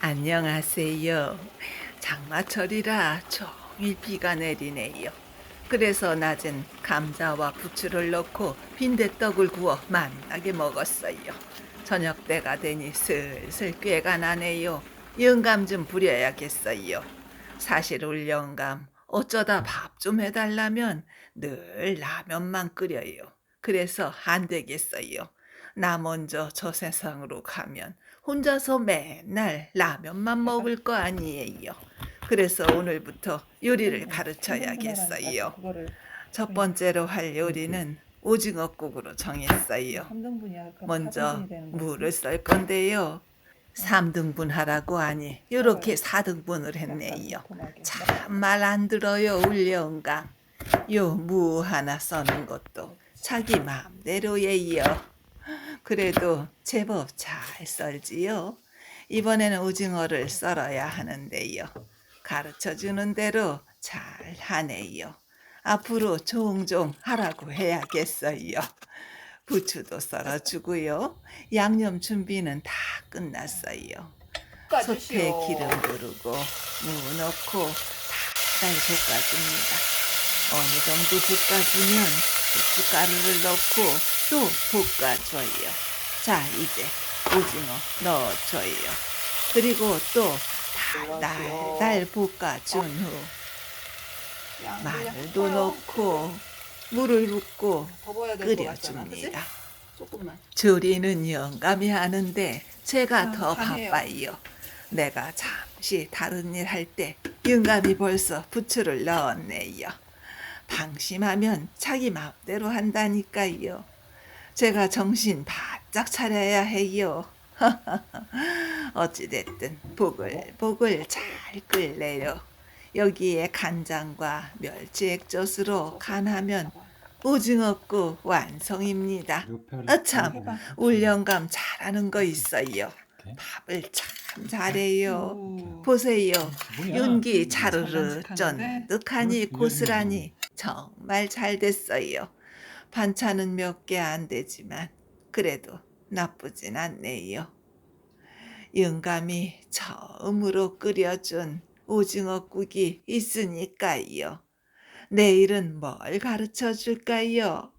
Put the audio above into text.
안녕하세요. 장마철이라 종일 비가 내리네요. 그래서 낮엔 감자와 부추를 넣고 빈대떡을 구워 만나게 먹었어요. 저녁 때가 되니 슬슬 꾀가 나네요. 영감 좀 부려야겠어요. 사실 울 영감 어쩌다 밥 좀 해달라면 늘 라면만 끓여요. 그래서 안 되겠어요. 나 먼저 저 세상으로 가면 혼자서 맨날 라면만 먹을 거 아니에요. 그래서 오늘부터 요리를 가르쳐야겠어요. 첫 번째로 할 요리는 오징어국으로 정했어요. 3등분이야. 먼저 물을 썰 건데요. 3등분 하라고 하니 이렇게 4등분을 했네요. 참 말 안 들어요 울 영감. 요무 하나 써는 것도 자기 마음대로예요. 그래도 제법 잘 썰지요. 이번에는 오징어를 썰어야 하는데요. 가르쳐 주는 대로 잘 하네요. 앞으로 종종 하라고 해야겠어요. 부추도 썰어주고요. 양념 준비는 다 끝났어요. 솥에 기름 두르고 무 넣고 달달 볶아줍니다. 어느 정도 볶아주면 고춧가루를 넣고 또 볶아줘요. 자, 이제 오징어 넣어줘요. 그리고 또 달달달 볶아준 후 마늘도 넣고 물을 붓고 끓여줍니다. 조금만. 조리는 영감이 하는데 제가 아, 더. 바빠요. 내가 잠시 다른 일 할 때 영감이 벌써 부추를 넣었네요. 방심하면 자기 마음대로 한다니까요. 제가 정신 바짝 차려야 해요. 어찌됐든 보글보글 잘 끓네요. 여기에 간장과 멸치 액젓으로 간하면 오징어국 완성입니다. 아참 울 영감 잘하는 거 있어요. 밥을 참 잘해요. 보세요. 윤기 차르르 쫀득하니 고스란히 정말 잘 됐어요. 반찬은 몇 개 안 되지만 그래도 나쁘진 않네요. 영감이 처음으로 끓여준 오징어국이 있으니까요. 내일은 뭘 가르쳐 줄까요?